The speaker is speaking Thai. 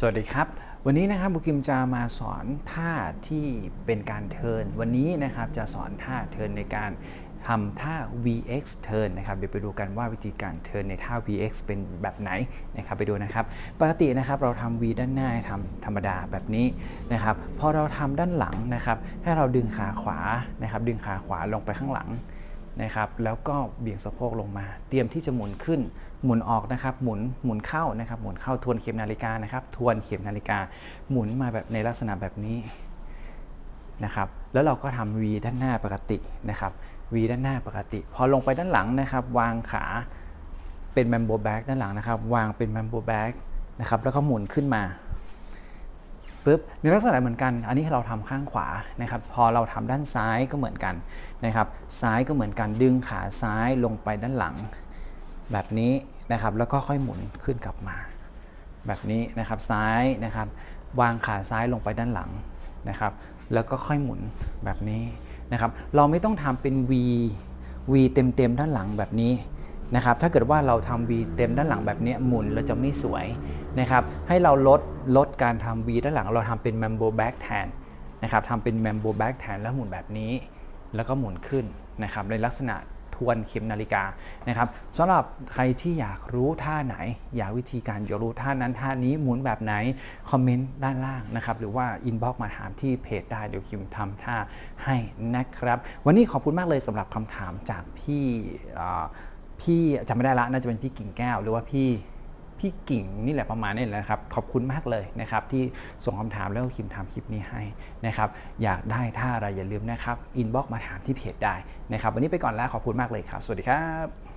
สวัสดีครับ วันนี้นะครับบุกิมจะมาสอนท่าที่เป็นการเทินวันนี้นะครับจะสอนท่าเทินในการทำท่า VX turn นะครับเดี๋ยวไปดูกันว่าวิธีการเทิร์นในท่า VX เป็นแบบไหนนะครับไปดูนะครับ ปกตินะครับเราทำ V ด้านหน้าทำธรรมดาแบบนี้นะครับพอเราทำด้านหลังนะครับ ให้เราดึงขาขวานะครับ ดึงขาขวาลงไปข้างหลัง นะครับแล้วก็เบี่ยงสะโพกลงมา เตรียมที่จะหมุนขึ้น หมุนออกนะครับ หมุนหมุนเข้านะครับ หมุนเข้าทวนเข็มนาฬิกานะครับ ทวนเข็มนาฬิกา หมุนมาแบบในลักษณะแบบนี้นะครับ แล้วเราก็ทำ V ด้านหน้าปกตินะครับ V ด้านหน้าปกติ พอลงไปด้านหลังนะครับ วางขาเป็นแมมโบแบ็กด้านหลังนะครับ วางเป็นแมมโบแบ็กนะครับ แล้วก็หมุนขึ้นมา ปุ๊บในลักษณะเหมือนกัน อันนี้เราทำข้างขวานะครับ พอเราทำด้านซ้ายก็เหมือนกันนะครับ ซ้ายก็เหมือนกันดึงขาซ้ายลงไปด้านหลัง แบบนี้นะครับ แล้วก็ค่อยหมุนขึ้นกลับมา แบบนี้นะครับซ้ายนะครับ วางขาซ้ายลงไปด้านหลังนะครับ แล้วก็ค่อยหมุนแบบนี้นะครับ เราไม่ต้องทำเป็น V V เต็มๆด้านหลังแบบนี้ นะครับถ้าเกิดว่าเราทำ V เต็มด้านหลังแบบนี้หมุนแล้วจะไม่สวยนะครับให้เราลดลดการทำ V ด้านหลังเราทำเป็น Mambo Back แทนนะครับทำเป็น Mambo Back แทนแล้วหมุนแบบนี้ แล้วก็หมุนขึ้นนะครับในลักษณะทวนเข็มนาฬิกานะครับสำหรับใครที่อยากรู้ท่าไหน อยากวิธีการอยากรู้ท่านั้นท่านี้หมุนแบบไหน คอมเมนต์ด้านล่างนะครับหรือว่าอินบ็อกมาถามที่เพจได้เดี๋ยวคิมทำท่าให้นะครับ วันนี้ขอบคุณมากเลยสำหรับคำถามจากพี่ พี่จำไม่ได้ละน่าจะเป็นพี่กิ่งแก้ว หรือว่าพี่พี่กิ่งนี่แหละประมาณนี้แหละครับ ขอบคุณมากเลยนะครับ ที่ส่งคำถามแล้วคิมทำคลิปนี้ให้นะครับ อยากได้ท่าอะไรอย่าลืมนะครับอินบ็อกมาถามที่เพจได้นะครับ วันนี้ไปก่อนแล้วขอบคุณมากเลยครับ สวัสดีครับ